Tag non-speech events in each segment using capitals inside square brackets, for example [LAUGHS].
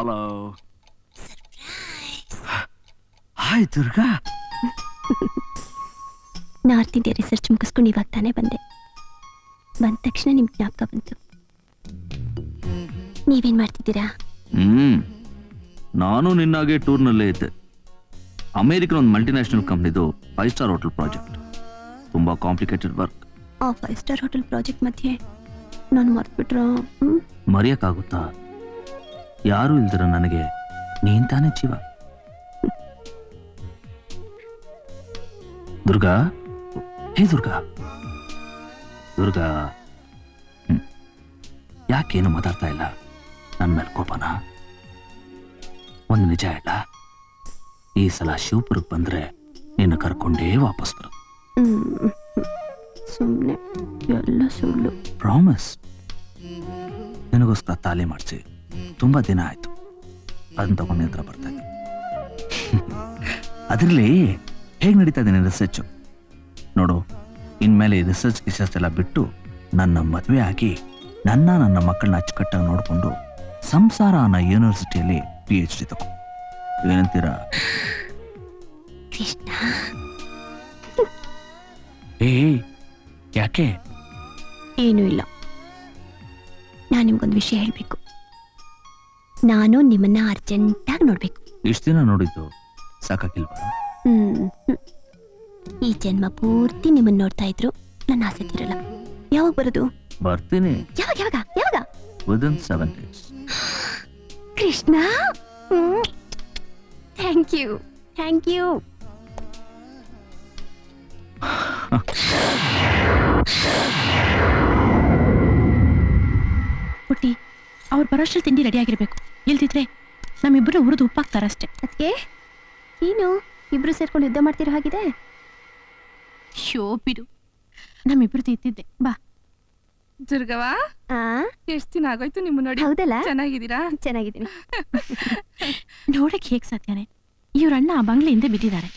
Hello hi Durga north India research ಮುಗಿಸ್ಕೊಂಡು ಇವಾಗ ತಾನೇ ಬಂದೆ. ಬಂದ ತಕ್ಷಣ ನಿಮ್ ಜ್ಞಾಪಕ ಬಂತು. ನೀವೇನ್ ಮಾಡ್ತಿದ್ದೀರಾ? ಹ್ಮ್. ನಾನು ನಿನ್ನಾಗೆ ಟೂರ್ನಲ್ಲೇ ಇದ್ದೆ. ಅಮೆರಿಕನ್ ಒಂದು ಮಲ್ಟಿನ್ಯಾಷನಲ್ ಕಂಪ್ನಿದು ಫೈವ್ ಸ್ಟಾರ್ ಹೋಟೆಲ್ ಪ್ರಾಜೆಕ್ಟ್ ತುಂಬಾ ಕಾಂಪ್ಲಿಕೇಟೆಡ್ ವರ್ಕ್ ಆ ಫೈವ್ ಸ್ಟಾರ್ ಹೋಟೆಲ್ ಪ್ರಾಜೆಕ್ಟ್ ಮಧ್ಯೆ ನಾನು ಮರ್ತ್ಬಿಟ್ರ? ಮರೆಯಕ್ಕಾಗುತ್ತಾ? ಯಾರು ಇಲ್ದಿರ ನನಗೆ ನೀನ್ ತಾನೇ ಜೀವ. ದುರ್ಗಾ? ಹೇ ದುರ್ಗಾ. ದುರ್ಗಾ. ಯಾಕೇನು ಮಾತಾಡ್ತಾ ಇಲ್ಲ? ನನ್ನ ಮೇಲೆ ಕೋಪನ? ಒಂದು ನಿಜ ಇಲ್ಲ ಈ ಸಲ ಶಿವಪುರಕ್ಕೆ ಬಂದ್ರೆ ನಿನ್ನ ಕರ್ಕೊಂಡೇ ವಾಪಸ್ ಬರು. ಸುಮ್ಮನೆ ಎಲ್ಲ ಸುಳ್ಳು ಪ್ರಾಮಿಸ್. ನಿನಗೋಸ್ಕರ ತಾಲಿ ಮಾಡಿಸಿ. ತುಂಬಾ ದಿನ ಆಯ್ತು. ಅದನ್ನ ತಗೊಂಡು ಹತ್ರ ಬರ್ತಾ ಇದ್ದೀನಿ ಅದರಲ್ಲಿ ಹೇಗೆ ನಡೀತಾ ಇದೆ ರಿಸರ್ಚ್ ನೋಡು ಇನ್ಮೇಲೆ ಈ ರಿಸರ್ಚ್ ರಿಸರ್ಚ್ ಎಲ್ಲ ಬಿಟ್ಟು ನನ್ನ ಮದುವೆ ಆಗಿ ನನ್ನ ನನ್ನ ಮಕ್ಕಳನ್ನ ಅಚ್ಚುಕಟ್ಟಾಗಿ ನೋಡಿಕೊಂಡು ಸಂಸಾರ ಅನ್ನೋ ಯೂನಿವರ್ಸಿಟಿಯಲ್ಲಿ ಪಿ ಎಚ್ ಡಿ ತಗೋ. ಏನಂತೀರಾ ಏ ಯಾಕೆ? ಏನೂ ಇಲ್ಲ. ನಾನು ನಿಮ್ಗೊಂದು ವಿಷಯ ಹೇಳಬೇಕು. ನಾನು ನಿಮ್ಮನ್ನ ಅರ್ಜೆಂಟಾಗಿ ನೋಡ್ಬೇಕು. ಇಷ್ಟು ದಿನ ನೋಡಿದ್ದು ಸಾಕಾಗಿಲ್ವಾ ಹ್ಮ್ ಹ್ಮ್. ಈ ಜನ್ಮ ಪೂರ್ತಿ ನಿಮ್ಮನ್ನ ನೋಡ್ತಾ ಇದ್ರು. ನನ್ನ ಆಸೆ ತೀರಲ್ಲ ಯಾವಾಗ ಬರೋದು? ಬರ್ತೀನಿ. ಯಾವಾಗ ಯಾವಾಗ ಯಾವಾಗ? Within seven days Krishna? Thank you thank you Putti ಅವ್ರು ಬರೋಷ್ಟ್ರಲ್ಲಿ ತಿಂಡಿ ರೆಡಿ ಆಗಿರ್ಬೇಕು. ಇಲ್ದಿದ್ರೆ ನಮ್ಮಿಬ್ರು ಹುರಿದು ಉಪ್ಪಾಗ್ತಾರಷ್ಟೇ ಅದಕ್ಕೆ ಏನು ಇಬ್ರು ಸೇರ್ಕೊಂಡು ಯುದ್ಧ ಮಾಡ್ತಿರೋ ಹಾಗಿದೆ ಶೋ ಬಿಡು. ನಮ್ಮಿಬ್ರು ಇದ್ದಿದ್ದೆ. ಬಾ. ದುರ್ಗವಾ ಆ? ಎಷ್ಟ್ ದಿನ ಆಗೋಯ್ತು ನಿಮ್ಮ ನೋಡಿ? ಹೌದಲ್ಲ? ಚೆನ್ನಾಗಿದ್ದೀರಾ? ಚೆನ್ನಾಗಿದ್ದೀನಿ. [LAUGHS] ನೋಡಕ್ ಹೇಗ್ ಸಾಧ್ಯನೇ? ಇವ್ರಣ್ಣ ಆ ಬಂಗ್ಲೆಯಿಂದ ಬಿದ್ದಿದ್ದಾರೆ.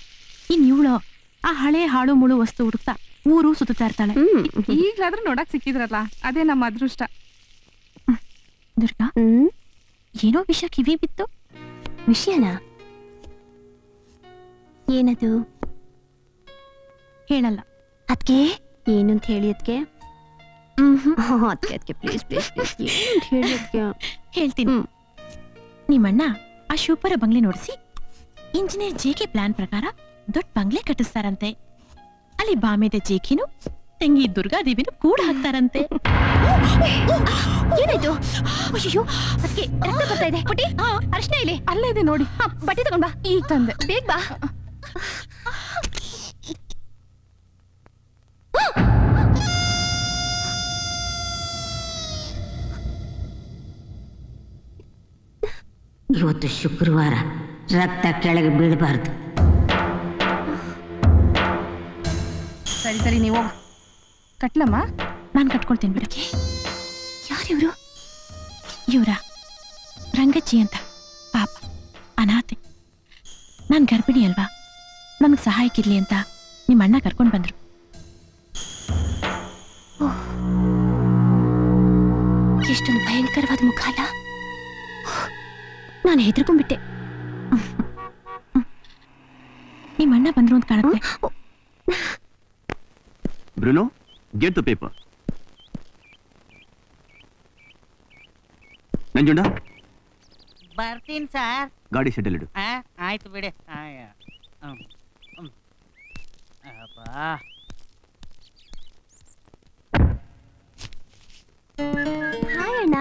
ಇನ್ ಇವಳು ಆ ಹಳೆ ಹಾಳು ಮುಳು ವಸ್ತು ಹುಡುಕ್ತಾ ಊರು ಸುತ್ತಾ ಇರ್ತಾಳೆ. ಹ್ಮ್. ಈಗ್ಲಾದ್ರೂ ನೋಡಕ್ ಸಿಕ್ಕಿದ್ರಲ್ಲ ಅದೇ ನಮ್ಮ ಅದೃಷ್ಟ. ದುರ್ಗಾ? ಹ್ಮ್. ಏನೋ ವಿಷ ಕಿವಿ ಬಿತ್ತು. ವಿಷಯನಾ? ಏನದು? ಹೇಳಲ್ಲ. ಅದ್ಕೆ? ಏನು ಅಂತ ಹೇಳಿ ಪ್ಲೀಸ್ ಪ್ಲೀಸ್ ಪ್ಲೀಸ್ ಏನು ಅಂತ ಹೇಳಿ ಅದಕ್ಕೆ ಹೇಳ್ತೀನಿ. ಹ್ಮ್. ನಿಮ್ಮಣ್ಣ ಆ ಶಿವಪುರ ಬಂಗ್ಲೆ ನೋಡಿಸಿ? ಇಂಜಿನಿಯರ್ ಜೆ ಕೆ ಪ್ಲಾನ್ ಪ್ರಕಾರ ದೊಡ್ಡ ಬಂಗ್ಲೆ ಕಟ್ಟಿಸ್ತಾರಂತೆ. ಅಲ್ಲಿ ಬಾಮೆದ ಜೇಕಿನು ತಂಗಿ ದುರ್ಗಾದೇವಿನ ಕೂಡ ಹಾಕ್ತಾರಂತೆ. ಏನಾಯ್ತು? ಅಯ್ಯೋ ಅದಕ್ಕೆ ರಕ್ತ ಬರ್ತಾ ಇದೆ. ಪುಟಿ ಅರ್ಶನ ಇಲ್ಲಿ. ಅಲ್ಲೇ ಇದೆ ನೋಡಿ. ಹಾ, ಬಟ್ಟೆ ತಗೊಂಡ್ ಬಾ ಈಗ ತಂದೆ. ಬೇಗ ಬಾ. ಇವತ್ತು ಶುಕ್ರವಾರ ರಕ್ತ ಕೆಳಗೆ ಬೀಳಬಾರ್ದು. ಸರಿ ಸರಿ ನೀವು. ಕಟ್ಲಮ್ಮ? ನಾನು ಕಟ್ಕೊಳ್ತೀನಿ ಬಿಡಕ್ಕೆ. ಯಾರಿವ್ರು ಇವರ? ರಂಗಜ್ಜಿ ಅಂತ ಪಾಪ ಅನಾಥೆ ನಾನು ಗರ್ಭಿಣಿ ಅಲ್ವಾ? ನಮಗ್ ಸಹಾಯಕ್ಕಿರ್ಲಿ ಅಂತ ನಿಮ್ಮ ಅಣ್ಣ ಕರ್ಕೊಂಡ್ ಬಂದ್ರು. ಎಷ್ಟೊಂದು ಭಯಂಕರವಾದ ಮುಖ ನಾನು ಹೆದರ್ಕೊಂಡ್ಬಿಟ್ಟೆ. ನಿಮ್ಮ ಅಣ್ಣ ಬಂದ್ರು ಅಂತ ಕಾಣುತ್ತೆ. Bruno? Get the paper. Nanjunda? ಬರ್ತೀನಿ ಸರ್. ಗಾಡಿ ಶೆಡ್ಡಲ್ ಇಡು. ಆಯ್ತು ಬಿಡಿ. ಆಯ. ಹ್ಮ್. ಹ್ಮ್. ಅಬ್ಬಾ. ಹಾಯ್ ಅಣ್ಣ.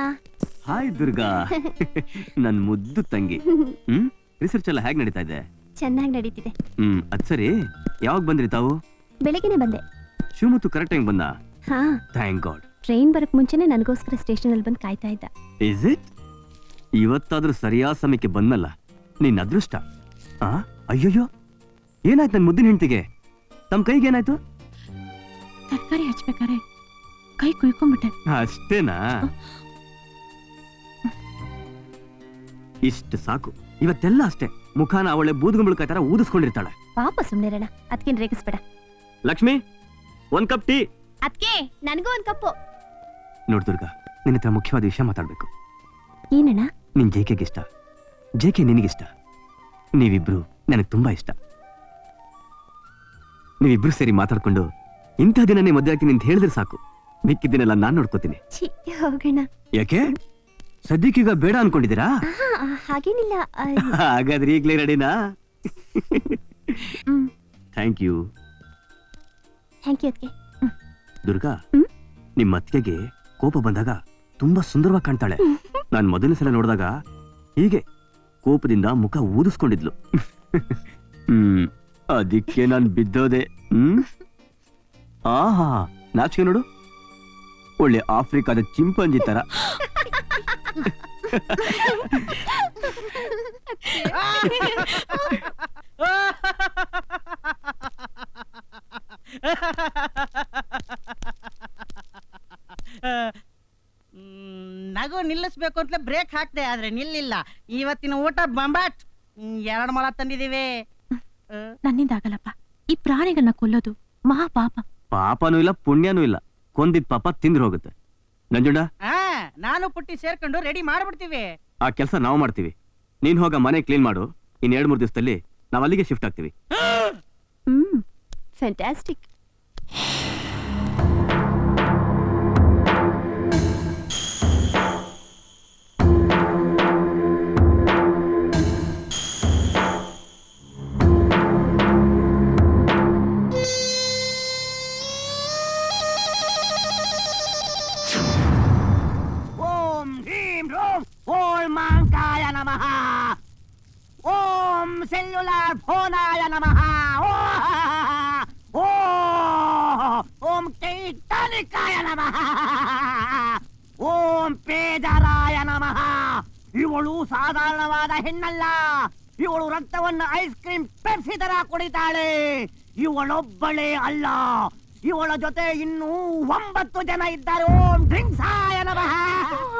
ಹಾಯ್ ದುರ್ಗಾ. [LAUGHS] ನನ್ ಮುದ್ದು ತಂಗಿ. ಹ್ಮ್? ರಿಸರ್ಚ್ ಎಲ್ಲ ಹೇಗ್ ನಡೀತಾ ಇದೆ? ಚೆನ್ನಾಗಿ ನಡೀತಿದೆ. ಹ್ಮ್ ಅದ್ ಸರಿ. ಯಾವಾಗ ಬಂದ್ರಿ ತಾವು? ಬೆಳಗ್ಗೆನೆ ಬಂದೆ. ಶಿವಮುತ್ತು ಕರೆಕ್ಟ್ ಟೈಮ್ ಬಂದ? ಹಾ. ಥ್ಯಾಂಕ್ ಗಾಡ್ ಟ್ರೈನ್ ಬರಕ್ ಮುಂಚೆನೆ ನನಗೋಸ್ಕರ ಸ್ಟೇಷನ್ ಅಲ್ಲಿ ಬಂದು ಕಾಯ್ತಾ ಇದ್ದ ಇಸ್ ಇಟ್ ಇವತ್ತಾದ್ರೂ ಸರಿಯಾದ ಸಮಯಕ್ಕೆ ಬಂದಲ್ಲ ನಿನ್ನ ಅದೃಷ್ಟ. ಆ? ಅಯ್ಯಯ್ಯೋ. ಏನಾಯ್ತು ನನ್ನ ಮುದ್ದಿನ ಹೆಂಡತಿಗೆ? ತಮ್ಮ ಕೈಗೆ ಏನಾಯ್ತು? ತರಕಾರಿ ಹಚ್ಬೇಕಾರೆ. ಕೈ ಕುಯ್ಕೊಂಡ್ಬಿಟ್ಟೆ. ಅಷ್ಟೇನಾ? ಇಷ್ಟು ಸಾಕು. ಇವತ್ತೆಲ್ಲ ಅಷ್ಟೇ. ಮುಖಾನ ಅವಳೆ ಬೂದ್ಗುಂಬಳಕಾಯಿ ತರ ಊದಿಸ್ಕೊಂಡಿರ್ತಾಳೆ. ಪಾಪ ಸುಮ್ಮನೆ ಅದ್ಕೇನ್ ರೇಗಿಸ್ಬೇಡ. ಲಕ್ಷ್ಮಿ? ಒಂದ್ ಕಪ್ ಟೀ ಅದ್ಕೆ ನನಗೂ ಒಂದ್ ಕಪ್ಪು. ನೋಡ್ ದುರ್ಗಾ ನಿನ್ನ ಹತ್ರ ಮುಖ್ಯವಾದ ವಿಷಯ ಮಾತಾಡ್ಬೇಕು. ಏನಣ್ಣ? ನಿನ್ ಜೇಕೆಗೆ ಇಷ್ಟ. ಜೇಕೆ ನಿನಗಿಷ್ಟ. ನೀವಿಬ್ರು ನನಗೆ ತುಂಬಾ ಇಷ್ಟ. ನೀವಿಬ್ರು ಸೇರಿ ಮಾತಾಡ್ಕೊಂಡು ಇಂಥ ದಿನನೇ ಮದುವೆ ಆಗ್ತೀನಿ ಅಂತ ಹೇಳಿದ್ರೆ ಸಾಕು. ಮಿಕ್ಕಿದ್ದನ್ನೆಲ್ಲ ನಾನ್ ನೋಡ್ಕೋತೀನಿ. ಛೀ ಹೋಗೋಣ. ಯಾಕೆ? ಸದ್ಯಕ್ಕೀಗ ಬೇಡ ಅನ್ಕೊಂಡಿದ್ದೀರಾ? ಆಹಾ, ಹಾಗೇನಿಲ್ಲ. ಆ, [LAUGHS] ಹಾಗಾದ್ರೆ ಈಗ್ಲೇ ರೆಡಿನಾ? ಹ್ಮ್. Thank you thank you Durga ಹ್ಮ್? ನಿಮ್ಮ ಅತ್ತಿಗೆಗೆ ಕೋಪ ಬಂದಾಗ ತುಂಬಾ ಸುಂದರವಾಗಿ ಕಾಣ್ತಾಳೆ. ನಾನ್ ಮೊದಲನೇ ಸಲ ನೋಡಿದಾಗ ಹೀಗೆ ಕೋಪದಿಂದ ಮುಖ ಊದಿಸ್ಕೊಂಡಿದ್ಲು. ಹ್ಮ್ ಅದಕ್ಕೆ ನಾನ್ ಬಿದ್ದೋದೆ. ಹ್ಮ್? ಆಹಾ ನಾಚಿಕೆ ನೋಡು. ಒಳ್ಳೆ ಆಫ್ರಿಕಾದ ಚಿಂಪಂಜಿ ತರ. [LAUGHS] [LAUGHS] [LAUGHS] [LAUGHS] ನಗು ನಿಲ್ಲಿಸ್ಬೇಕು ಅಂತ ಬ್ರೇಕ್ ಹಾಕ್ದೆ ಆದ್ರೆ ನಿಲ್ಲಿಲ್ಲ. ಇವತ್ತಿನ ಊಟ ಬಂಬಾಟ್. ಎರಡು ಮೊಳ ತಂದಿದೀವಿ ನನ್ನಿಂದ ಆಗಲ್ಲಪ್ಪ. ಈ ಪ್ರಾಣಿಗಳನ್ನ ಕೊಲ್ಲೋದು ಮಹಾ ಪಾಪ ಪಾಪನೂ ಇಲ್ಲ ಪುಣ್ಯನೂ ಇಲ್ಲ. ಕೊಂದಿದ್ ಪಾಪ ತಿಂದ್ರು ಹೋಗುತ್ತೆ. ನಂಜುಂಡ? ಆ, ನಾನು ಪುಟ್ಟಿ ಸೇರ್ಕೊಂಡು ರೆಡಿ ಮಾಡ್ಬಿಡ್ತೀವಿ. ಆ ಕೆಲಸ ನಾವು ಮಾಡ್ತೀವಿ. ನೀನ್ ಹೋಗ ಮನೆ ಕ್ಲೀನ್ ಮಾಡು. ಇನ್ ಎರಡ್ ಮೂರ್ ದಿವಸದಲ್ಲಿ ನಾವ್ ಅಲ್ಲಿಗೆ ಶಿಫ್ಟ್ ಆಗ್ತೀವಿ. ಹ್ಮ್. ಫ್ಯಾಂಟಾಸ್ಟಿಕ್ ಓಂ ಹ್ರೀಂ ಹ್ರೂಂ ಓಂ ಮಾಂಕಾಯ ನಮಃ ಓಂ ಸೆಲ್ಯುಲಾರ್ ಫೋನಾಯ ನಮಃ ಓ ಓಂ ಟೈಟಾನಿಕಾಯ ನಮಃ. ಓಂ ಪೇದರಾಯ ನಮಃ. ಇವಳು ಸಾಧಾರಣವಾದ ಹೆಣ್ಣಲ್ಲ. ಇವಳು ರಕ್ತವನ್ನು ಐಸ್ ಕ್ರೀಮ್ ಪೆಪ್ಸಿ ತರ ಕುಡಿತಾಳೆ. ಇವಳೊಬ್ಬಳೇ ಅಲ್ಲ. ಇವಳ ಜೊತೆ ಇನ್ನೂ ಒಂಬತ್ತು ಜನ ಇದ್ದಾರೆ. ಓಂ ಡ್ರಿಂಕ್ಸಾಯ ನಮಃ.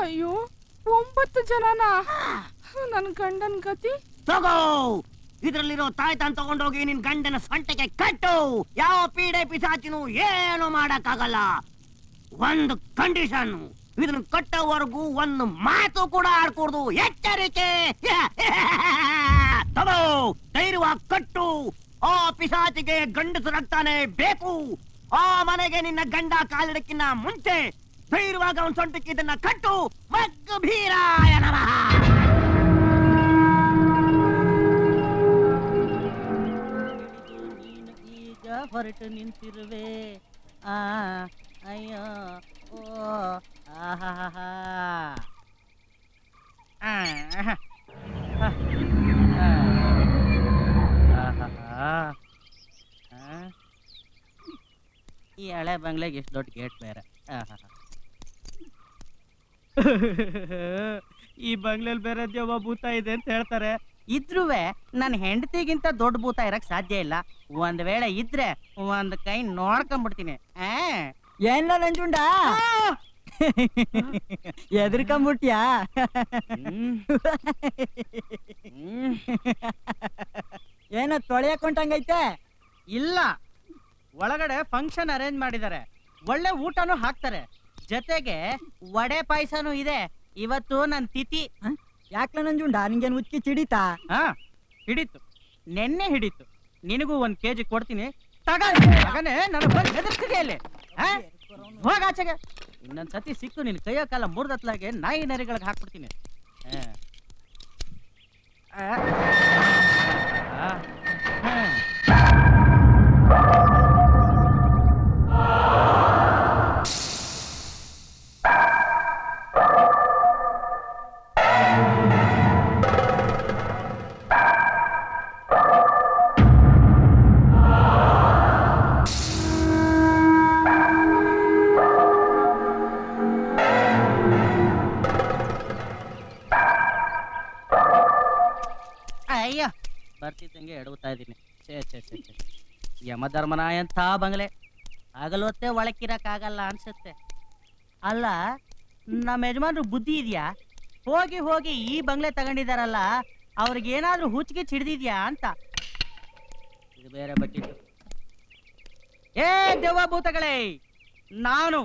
ಅಯ್ಯೋ ಒಂಬತ್ತು ಜನನಾ? ನನ್ ಗಂಡನ್ ಗತಿ? ತಗೋ. ಇದ್ರಲ್ಲಿರೋ ತಾಯ್ತಾನ್ ತಗೊಂಡೋಗಿ ನಿನ್ ಗಂಡನ ಸೊಂಟಕ್ಕೆ ಕಟ್ಟು. ಯಾವ ಪೀಡೆ ಪಿಸಾಚಿನೂ ಏನು ಮಾಡಕ್ಕಾಗಲ್ಲ. ಒಂದು ಕಂಡೀಷನ್ ಇದನ್ನ ಕಟ್ಟೋವರೆಗೂ ಒಂದು ಮಾತು ಕೂಡ ಆಡ್ಕೂಡ್ದು. ಎಚ್ಚರಿಕೆ. [LAUGHS] ತಗೋ, ಧೈರ್ಯವಾಗಿ ಕಟ್ಟು. ಆ ಪಿಸಾಚಿಗೆ ಗಂಡಸು ರಕ್ತಾನೆ ಬೇಕು. ಆ ಮನೆಗೆ ನಿನ್ನ ಗಂಡ ಕಾಲಿಡಕ್ಕಿನ್ನ ಮುಂಚೆ ಧೈರ್ಯವಾಗಿ ಅವನ್ ಸೊಂಟಕ್ಕೆ ಇದನ್ನ ಕಟ್ಟು. ಮಗ್ಗು ಭೀರಾಯ ನಮಃ. ಹೊರಟು ನಿಂತಿರುವೆ ಆ ಅಯ್ಯೋ ಓ ಆಹಾಹಾ. ಆ, ಆಹಾ. ಆ, ಆ. ಆಹಾಹಾ. ಆ. ಈ ಹಳೆ ಬಂಗ್ಲೆಗೆ ಎಷ್ಟು ದೊಡ್ಡ ಗೇಟ್ ಬೇರೆ ಆಹಾಹಾ. [LAUGHS] ಈ ಬಂಗ್ಲೆಲ್ ಬೇರೆ ದೆವ್ವ ಭೂತ ಇದೆ ಅಂತ ಹೇಳ್ತಾರೆ ಇದ್ರುವೆ ನನ್ನ ಹೆಂಡತಿಗಿಂತ ದೊಡ್ಡ ಭೂತ ಇರಕ್ ಸಾಧ್ಯ ಇಲ್ಲ. ಒಂದ್ ವೇಳೆ ಇದ್ರೆ ಒಂದ್ ಕೈ ನೋಡ್ಕೊಂಡ್ಬಿಡ್ತೀನಿ ಆ? ಏನ ನಂಜುಂಡ? ಎದ್ರಕೊಂಬಿಟ್ಯಾ ಏನೋ ತೊಳೆಯಕೊಂಟಂಗೈತೆ ಇಲ್ಲ. ಒಳಗಡೆ ಫಂಕ್ಷನ್ ಅರೇಂಜ್ ಮಾಡಿದ್ದಾರೆ ಒಳ್ಳೆ ಊಟನೂ ಹಾಕ್ತಾರೆ. ಜೊತೆಗೆ ವಡೆ ಪಾಯಸನೂ ಇದೆ. ಇವತ್ತು ನನ್ ತಿಥಿ. ಯಾಕ್ಲ ನಂಜುಂಡ? ನಿಂಗೇನು ಉಚ್ಚಿ ಚಿಡಿತಾ? ಹಾ, ಹಿಡಿತು. ನೆನ್ನೆ ಹಿಡಿತು. ನಿನಗೂ ಒಂದ್ ಕೆಜಿ ಕೊಡ್ತೀನಿ. ತಗ. ಮಗನೇ ನನ್ನ ಬಂದು ಆ? ಹೋಗ್ ಆಚೆಗೆ. ಇನ್ನೊಂದ್ ಸತಿ ಸಿಕ್ಕು, ನಿನ್ ಕೈಯ ಕಾಲ ಮುರ್ದತ್ಲಾಗೆ ನಾಯಿ ನರಿಗಳಿಗೆ ಹಾಕ್ಬಿಡ್ತೀನಿ. ಆ. ಯಮಧರ್ಮನ ಎಂಥ ಬಂಗಲೆ. ಹಗಲು ಹೊತ್ತೆ ಒಳಕ್ಕಿರಕ್ಕಾಗಲ್ಲ ಅನ್ಸುತ್ತೆ. ಅಲ್ಲ, ನಮ್ಮ ಯಜಮಾನ್ರು ಬುದ್ಧಿ ಇದೆಯಾ? ಹೋಗಿ ಹೋಗಿ ಈ ಬಂಗ್ಲೆ ತಗೊಂಡಿದಾರಲ್ಲ, ಅವ್ರಿಗೇನಾದ್ರೂ ಹುಚ್ಚಿಗೆ ಹಿಡ್ದಿದ್ಯಾ ಅಂತ. ಇದು ಬೇರೆ ಬಟ್ಟಿತ್ತು ಏ ದೆವ್ವ ಭೂತಗಳೇ! ನಾನು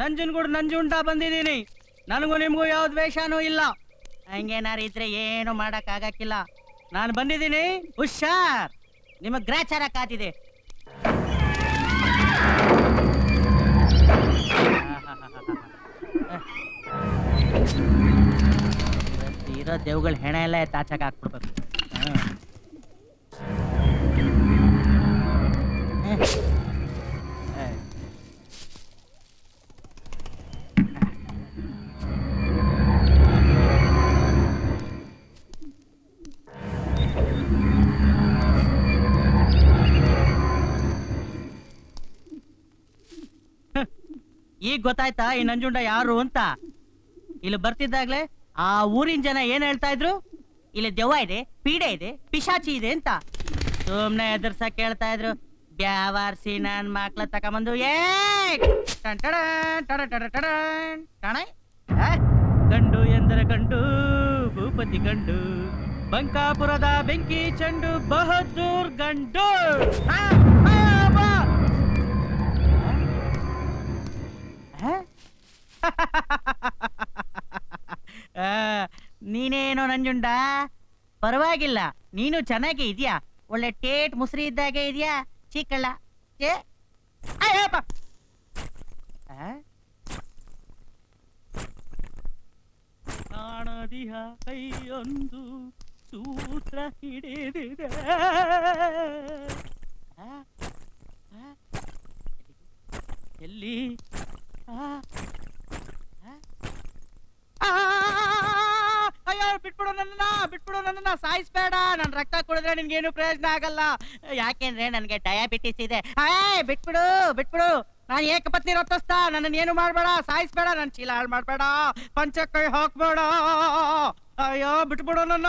ನಂಜನಗೂಡು ನಂಜುಂಡ ಬಂದಿದ್ದೀನಿ. ನನಗೂ ನಿಮಗೂ ಯಾವ ದ್ವೇಷನೂ ಇಲ್ಲ. ಹಂಗೇನಾರು ಇದ್ರೆ ಏನು ಮಾಡಕ್ ಆಗಕ್ಕಿಲ್ಲ ನಾನು ಬಂದಿದ್ದೀನಿ ಹುಷಾರ್. ನಿಮಗೆ ಗ್ರಾಚಾರ ಕಾತಿದೆ. ಇರೋ ದೇವ್ಗಳ ಹೆಣ ಎಲ್ಲ ತಾಚಕ್ ಹಾಕ್ಬಿಡ್ಬೇಕು. ಈಗ ಗೊತ್ತಾಯ್ತಾ ಈ ನಂಜುಂಡ ಯಾರು ಅಂತ? ಇಲ್ಲಿ ಬರ್ತಿದ್ದಾಗ್ಲೇ ಆ ಊರಿನ ಜನ ಏನ್ ಹೇಳ್ತಾ ಇದ್ರು? ಇಲ್ಲಿ ದೆವ್ವ ಇದೆ ಪೀಡೆ ಇದೆ ಪಿಶಾಚಿ ಇದೆ ಅಂತ. ಸುಮ್ನೆ ಎದುರ್ಸಕ್ ಹೇಳ್ತಾ ಇದ್ರು. ಬ್ಯಾವಾರ್ಸಿ ನನ್ ಮಕ್ಳ ತಕೊಂಬಂದು ಏ! ಟನ್ ಟಡನ್ ಟಡ ಟಡ ಟಡನ್ ಟಣ. ಗಂಡು ಎಂದರೆ ಗಂಡು ಭೂಪತಿ ಗಂಡು. ಬಂಕಾಪುರದ ಬೆಂಕಿ ಚಂಡು ಬಹದ್ದೂರ್ ಗಂಡು. ಆ, ಆ, ನೀನೇನೋ ನಂಜುಂಡ ಪರವಾಗಿಲ್ಲ ನೀನು ಚೆನ್ನಾಗಿ ಇದೆಯಾ ಒಳ್ಳೆ ಟೇಟ್ ಮುಸ್ರಿ ಇದ್ದಾಗೆ ಇದೆಯಾ ಚಿಕ್ಕಳ ಏ ಅಯ್ಯಪ್ಪ. ಆ? ಕಾಣದಿಹ ಕೈಯೊಂದು ಸೂತ್ರ ಹಿಡಿದಿದೆ ಆ? ಆ? ಎಲ್ಲಿ? ಆ? ಬಿಟ್ಬಿಡು ನನ್ನ ಬಿಟ್ಬಿಡು ನನ್ನ ಸಾಯಿಸ್ಬೇಡ. ನನ್ ರಕ್ತ ಕುಡಿದ್ರೆ ನಿನ್ಗೇನು ಪ್ರಯೋಜನ ಆಗಲ್ಲ. ಯಾಕೆಂದ್ರೆ ನನ್ಗೆ ಡಯಾಬಿಟಿಸ್ ಇದೆ. ಏ ಬಿಟ್ಬಿಡು ಬಿಟ್ಬಿಡು. ನಾನು ಏಕಪತ್ನಿ ರಕ್ತಸ್ತ ನನ್ನ ಏನು ಮಾಡ್ಬೇಡ? ಸಾಯಿಸ್ಬೇಡ. ನನ್ ಚೀಲ ಹಾಳು ಮಾಡ್ಬೇಡ. ಪಂಚ ಕೈ ಹಾಕ್ಬೇಡ ಅಯ್ಯೋ ಬಿಟ್ಬಿಡು ನನ್ನ?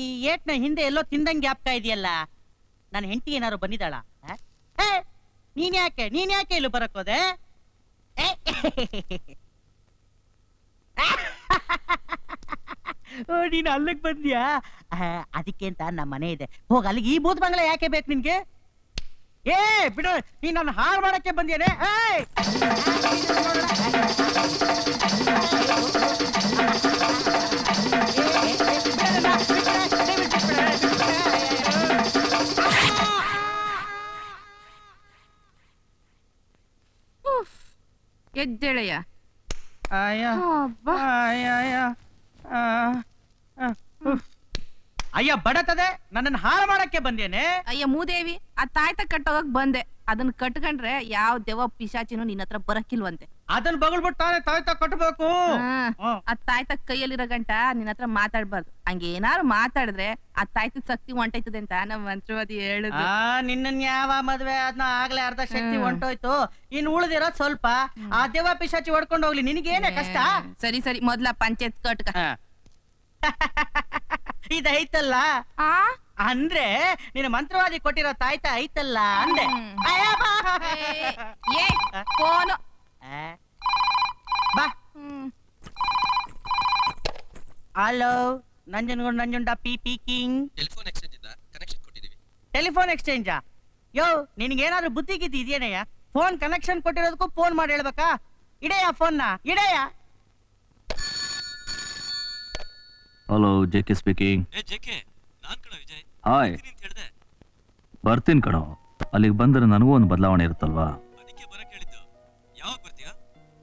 ಈ ಏಟ್ನ ಹಿಂದೆ ಎಲ್ಲೋ ತಿಂದಂಗೆ ಆಗ್ತಾ ಇದೆಯಲ್ಲ? ನನ್ನ ಹೆಂಡತಿ ಏನಾದ್ರು ಬಂದಿದ್ದಾಳ? ನೀನ್ ಯಾಕೆ? ನೀನ್ ಯಾಕೆ ಇಲ್ಲಿ ಬರಕ್ ಹೋದೆ? ಏ, ಓ, ನೀನ್ ಅಲ್ಲಿಗ್ ಬಂದ್ಯಾ? ಅದಕ್ಕೆ ಅಂತ ನಮ್ಮ ಮನೆ ಇದೆ. ಹೋಗ ಅಲ್ಲಿಗೆ ಈ ಭೂತ್ ಬಂಗ್ಲೆ ಯಾಕೆ ಬೇಕು ನಿನ್ಗೆ? ಏ, ಬಿಡು, ನೀನ್ ನನ್ನ ಹಾಳು ಮಾಡಕ್ಕೆ ಬಂದ್ಯಾನೆ? ಏಯ್! ಎದ್ದೇಳಯ್ಯ ಅಯ್ಯ ಅಬ್ಬಾ. ಅಯ್ಯ ಅಯ್ಯ ಆ, ಆ, ಉಫ್. ಅಯ್ಯ ಬಡತದೆ ನನ್ನನ್ನು ಹಾಳು ಮಾಡಕ್ಕೆ ಬಂದೇನೆ? ಅಯ್ಯ ಮೂದೇವಿ ಆ ತಾಯ್ತ ಕಟ್ಟೋಗಕ್ ಬಂದೆ. ಅದನ್ನ ಕಟ್ಕೊಂಡ್ರೆ ಯಾವ ದೆವ್ವ ಪಿಶಾಚಿನೂ ನಿನ್ನ ಹತ್ರ ಬರಕಿಲ್ವಂತೆ ಅದನ್ನ ಬಗಳ್ಬಿಟ್ಟು ತಾನೇ ತಾಯ್ತ ಕಟ್ಟಬೇಕು ಹ್ಮ್. ಆ ತಾಯ್ತ ಕೈಯಲ್ಲಿರೋ ಗಂಟ ನಿನ್ನ ಹತ್ರ ಮಾತಾಡ್ಬಾರ್ದು. ಹಂಗೇನಾರು ಮಾತಾಡಿದ್ರೆ ಆ ತಾಯ್ತದ ಶಕ್ತಿ ಹೊಂಟೈತದೆ ಅಂತ ನಮ್ಮ ಮಂತ್ರವಾದಿ ಹೇಳುದು. ಆ ನಿನ್ನನ್ ಯಾವ ಮದ್ವೆ ಅದ್ನ ಆಗ್ಲೇ ಅರ್ಧ ಶಕ್ತಿ ಹ್ಮ್. ಹೊಂಟೋಯ್ತು ಇನ್ ಉಳ್ದಿರೋದ್ ಸ್ವಲ್ಪ ಆ ದೇವ ಪಿಶಾಚಿ ಹೊಡ್ಕೊಂಡು ಹೋಗ್ಲಿ. ನಿನಗೇನೆ ಕಷ್ಟ? ಸರಿ ಸರಿ. ಮೊದ್ಲ ಪಂಚಾಯತ್ ಕಟ್ಕ ಇದೈತಲ್ಲ ಆ? ಅಂದ್ರೆ ನಿನ್ನ ಮಂತ್ರವಾದಿ ಕೊಟ್ಟಿರೋ ತಾಯ್ತ ಐತಲ್ಲ? ಅಂದೆ. ಹ್ಮ್. ಏ ಫೋನು. ಬಾ. Hello Nanjangud Nanjunda P P king. Telephone exchange ಇಂದ ಕನೆಕ್ಷನ್ ಕೊಟ್ಟಿದ್ದೀವಿ ಟೆಲಿಫೋನ್ ಎಕ್ಸ್ಚೇಂಜಾ? ಯೋ ನಿನಗೇನಾದ್ರೂ ಬುದ್ಧಿ ಗಿದ್ದಿ ಇದೆಯೇನಯ್ಯ? ಫೋನ್ ಕನೆಕ್ಷನ್ ಕೊಟ್ಟಿರೋದಕ್ಕೂ ಫೋನ್ ಮಾಡಿ ಹೇಳ್ಬೇಕಾ? ಇಡೆಯ ಫೋನ್ನ ಇಡೆಯ ಹಲೋ ಜೆ ಕೆ ಸ್ಪೀಕಿಂಗ್ ಏ ಜೆಕೆ ನಾನ್ ಕಣ ವಿಜಯ್. ಹಾಯ್ ಬರ್ತೀನಿ ಕಣೋ. ಅಲ್ಲಿಗೆ ಬಂದ್ರೆ ನನಗೂ ಒಂದು ಬದಲಾವಣೆ ಇರುತ್ತಲ್ವಾ?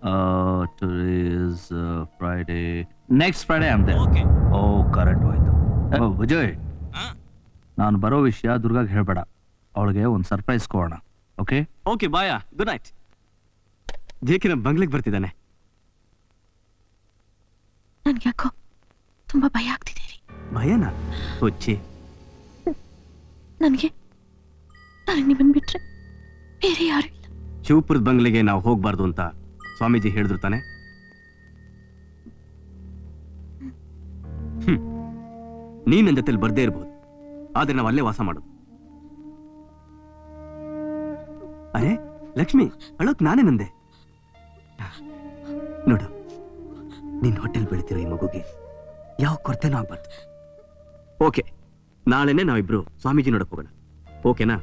ಬರ್ತೀಯಾ Friday. Friday next Friday there. Okay O current ಹೋಯ್ತು. ಓ, ವಿಜಯ್. ಹಾ. ನಾನು ಬರೋ ವಿಷಯ ದುರ್ಗಾಗ್ ಹೇಳ್ಬೇಡ. ಅವಳಿಗೆ ಒಂದು ಸರ್ಪ್ರೈಸ್ ಕೊಡೋಣ. Okay okay bye good night JK ನಮ್ಮ ಬಂಗ್ಲೆಗೆ ಬರ್ತಿದ್ದಾನೆ. ನನ್ಗೆ ಯಾಕೋ ತುಂಬಾ ಭಯ ಆಗ್ತಿದೆ ರೀ. ಭಯನಾ? ಹುಚ್ಚಿ. ನನಗೆ ನನಗೆ ನಿಮ್ಮನ್ ಬಿಟ್ರೆ ಬೇರೆ ಯಾರು ಇಲ್ಲ. ಶಿವಪುರದ ಬಂಗ್ಲೆಗೆ ನಾವು ಹೋಗ್ಬಾರ್ದು ಅಂತ ಸ್ವಾಮೀಜಿ ಹೇಳಿದ್ರು ತಾನೆ. ನೀನ್ ನನ್ನ ಜೊತೆಲಿ ಬರ್ದೇ ಇರ್ಬೋದು. ಆದ್ರೆ ನಾವು ಅಲ್ಲೇ ವಾಸ ಮಾಡೋದು. ಅರೆ, ಲಕ್ಷ್ಮಿ, ಅಳೋಕ್ ನಾನೇ ನಂದೆ. ನೋಡು, ನಿನ್ ಹೋಟೆಲ್ ಬೆಳಿತಿರೋ ಈ ಮಗುಗೆ ಯಾವ ಕೊರತೆನೂ ಆಗ್ಬಾರ್ದು. ಓಕೆ, ನಾಳೆನೆ ನಾವಿಬ್ರು ಸ್ವಾಮೀಜಿ ನೋಡಕ್ ಹೋಗೋಣ. ಓಕೆನಾ?